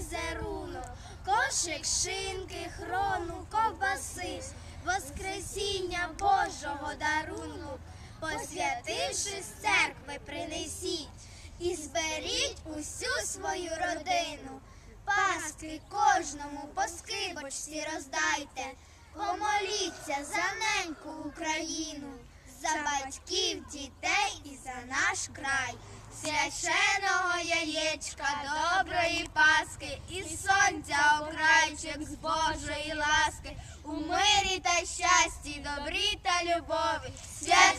візерунок, кошик шинки, хрону, ковбаси, Воскресіння Божого дарунку, посвятивши з церкви, принесіть. І зберіть усю свою родину. Паски кожному по скибочці роздайте, помоліться за неньку Україну, за батьків, дітей і за наш край. Священого яєчка, доброї паски, і сонця окрайчик з Божої ласки, у мирі та щасті, добрі та любові, свят